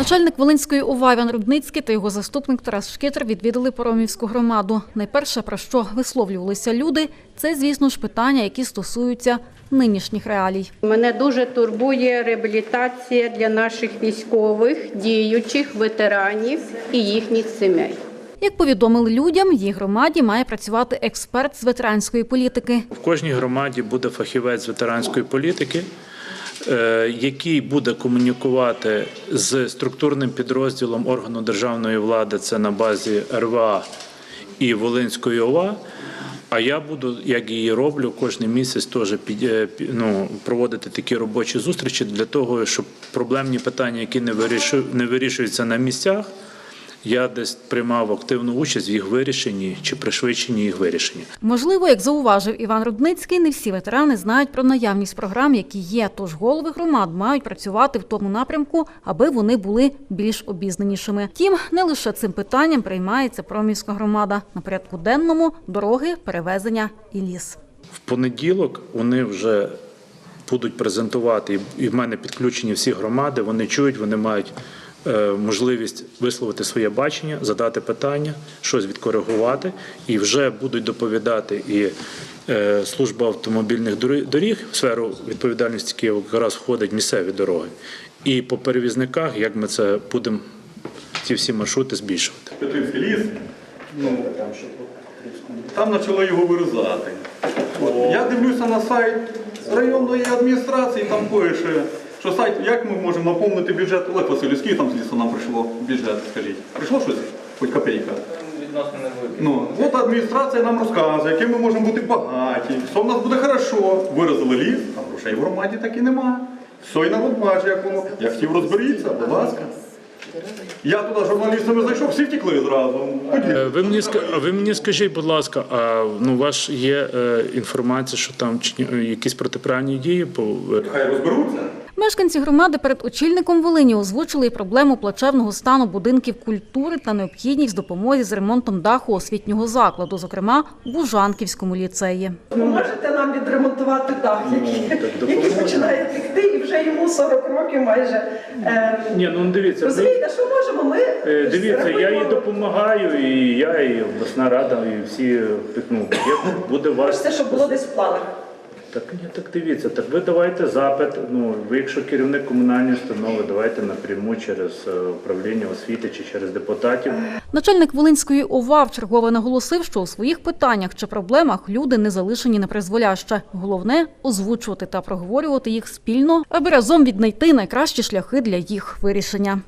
Начальник Волинської ОВА Іван Рудницький та його заступник Тарас Шкетер відвідали Поромівську громаду. Найперше, про що висловлювалися люди, це, звісно ж, питання, які стосуються нинішніх реалій. Мене дуже турбує реабілітація для наших військових, діючих ветеранів і їхніх сімей. Як повідомили людям, їх громаді має працювати експерт з ветеранської політики. В кожній громаді буде фахівець з ветеранської політики, який буде комунікувати з структурним підрозділом органу державної влади, це на базі РВА і Волинської ОВА. А я буду, як і роблю, кожен місяць теж е, ну, проводити такі робочі зустрічі для того, щоб проблемні питання, які не вирішуються на місцях, я десь приймав активну участь в їх вирішенні чи пришвидшенні їх вирішення. Можливо, як зауважив Іван Рудницький, не всі ветерани знають про наявність програм, які є. Тож голови громад мають працювати в тому напрямку, аби вони були більш обізнанішими. Втім, не лише цим питанням приймається промівська громада. На порядку денному дороги, перевезення і ліс. В понеділок вони вже будуть презентувати, і- в мене підключені всі громади. Вони чують, вони мають можливість висловити своє бачення, задати питання, щось відкоригувати, і вже будуть доповідати і е, служба автомобільних доріг в сферу відповідальності Києва якраз входить місцеві дороги. І по перевізниках, як ми це будемо ці всі маршрути збільшувати. Петрівський ліс, ну, там почало його вирізати. Я дивлюся на сайт районної адміністрації, там пише, що сайт, як ми можемо наповнити бюджет Олег Васильович, скільки там з лісу нам прийшло бюджет, скажіть. Прийшло щось? Хоч копійка. Відносно. Ну, от адміністрація нам розказує, яким ми можемо бути багаті, все в нас буде хорошо. Виразили ліс, а грошей в громаді так і нема. Все, і народ бачить, як воно. Я хотів розберіться, будь ласка. Я туди журналістами зайшов, всі втекли зразу. Е, Ви мені ви мені скажіть, будь ласка, а ну у вас є е, інформація, що там чи якісь протиправні дії е, Хай розберуться. Мешканці громади перед очільником Волині озвучили і проблему плачевного стану будинків культури та необхідність допомоги з ремонтом даху освітнього закладу, зокрема у Бужанківському ліцеї. Ви можете нам відремонтувати дах, який, який починає текти, і вже йому 40 років майже. Е, ні, ну дивіться, розумієте, що можемо? Ми е, дивіться, я їй допомагаю, і я, і обласна рада, і всі ну, є, буде ваш. Хочете, щоб було десь в планах. Так ні, так дивіться, так ви давайте запит. Ну ви, якщо керівник комунальної установи, давайте напряму через е, управління освіти чи через депутатів. Начальник Волинської ОВА вчергове наголосив, що у своїх питаннях чи проблемах люди не залишені на призволяще. Головне озвучувати та проговорювати їх спільно, аби разом віднайти найкращі шляхи для їх вирішення.